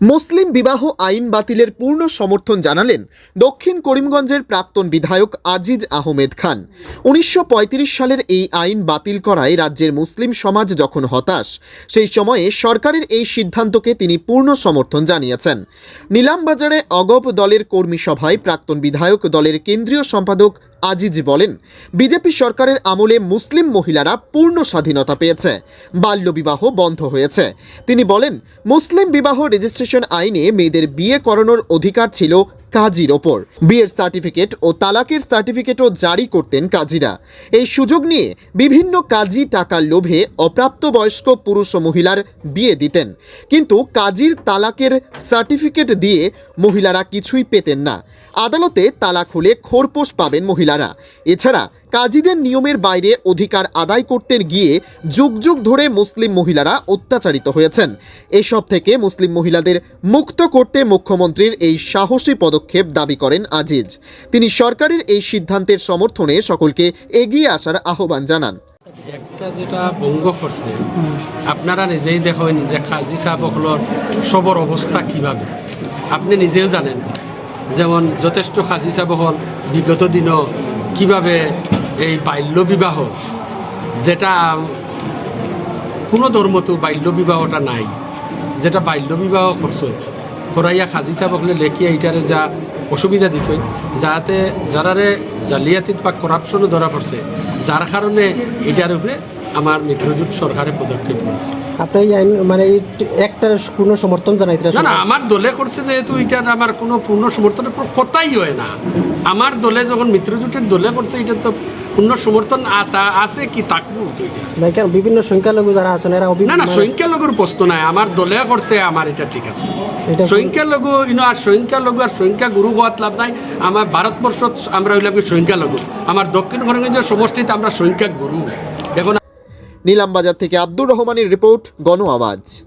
মুসলিম বিবাহ আইন বাতিলের পূর্ণ সমর্থন জানালেন দক্ষিণ করিমগঞ্জের প্রাক্তন বিধায়ক আজিজ আহমেদ খান। উনিশশো পঁয়ত্রিশ সালের এই আইন বাতিল করায় রাজ্যের মুসলিম সমাজ যখন হতাশ, সেই সময়ে সরকারের এই সিদ্ধান্তকে তিনি পূর্ণ সমর্থন জানিয়েছেন। নিলামবাজারে অগপ দলের কর্মী সভায় প্রাক্তন বিধায়ক দলের কেন্দ্রীয় সম্পাদক আজিজ বলেন, বিজেপি সরকারের আমলে মুসলিম মহিলারা পূর্ণ স্বাধীনতা পেয়েছে। বাল্যবিবাহ বন্ধ হয়েছে। তিনি বলেন, মুসলিম বিবাহ রেজিস্ট্রেশন আইনে মেয়েদের বিয়ে করানোর অধিকার ছিল কাজীর ওপর। বিয়ের সার্টিফিকেট ও তালাকের সার্টিফিকেটও জারি করতেন কাজীরা। এই সুযোগ নিয়ে বিভিন্ন কাজী টাকার লোভে অপ্রাপ্তবয়স্ক পুরুষ ও মহিলার বিয়ে দিতেন। কিন্তু কাজীর তালাকের সার্টিফিকেট দিয়ে মহিলারা কিছুই পেতেন না। আদালতে তালাক হলে খোরপোশ পাবেন মহিলারা। এছাড়া কাজীদের নিয়মের বাইরে অধিকার আদায় করতে গিয়ে যুগ যুগ ধরে মুসলিম মহিলারা অত্যাচারিত হয়েছেন। এসব থেকে মুসলিম মহিলাদের মুক্ত করতে মুখ্যমন্ত্রীর এই সাহসী পদক্ষেপ দাবি করেন আজিজ। তিনি সরকারের এই সিদ্ধান্তের সমর্থনে সকলকে এগিয়ে আসার আহ্বান জানান। একটা যেটা ভঙ্গ করছে, আপনারা নিজেই দেখেন যে কাজী সাহেবসকলের সবর অবস্থা কীভাবে। আপনি নিজেও জানেন, যেমন যথেষ্ট কাজী সাহেবসকল বিগত দিনও কীভাবে এই বাল্য বিবাহ, যেটা কোনো ধর্মতো বাল্য বিবাহটা নাই, যেটা বাল্য বিবাহ করছে করাইয়া খাজি সাহেবসকলে লেখিয়া এইটারে যা অসুবিধা দিছে যাতে যারারে জালিয়াতিত বা করাপশনও ধরা পড়ছে যার কারণে এটার উপরে আমার মিত্রজোট সরকারে পদক্ষেপ নিয়েছে। আপনি আইন মানে এই একটা পূর্ণ সমর্থন জানাইতে না না আমার দলে করছে যেহেতু এটার আমার কোনো পূর্ণ সমর্থনের কথাই হয় না। আমার দলে যখন মিত্রজোটের দলে করছে এটা তো পূর্ণ সমর্থন তা আছে কি বিভিন্ন সংখ্যালঘু যারা আছেন এরা না না মানে- সংখ্যালঘুর প্রশ্ন নাই। আমার দলে করছে আমার এটা ঠিক আছে। সংখ্যালঘু ইনো আর সংখ্যালঘু আর সংখ্যা গুরু হওয়ার লাভ নাই। আমার ভারতবর্ষ আমরা হইলাম কি সংখ্যালঘু। আমার দক্ষিণ করিমগঞ্জের সমষ্টিতে আমরা সংখ্যা গুরু। এখন নিলামবাজার থেকে আব্দুর রহমানের রিপোর্ট গণ আওয়াজ।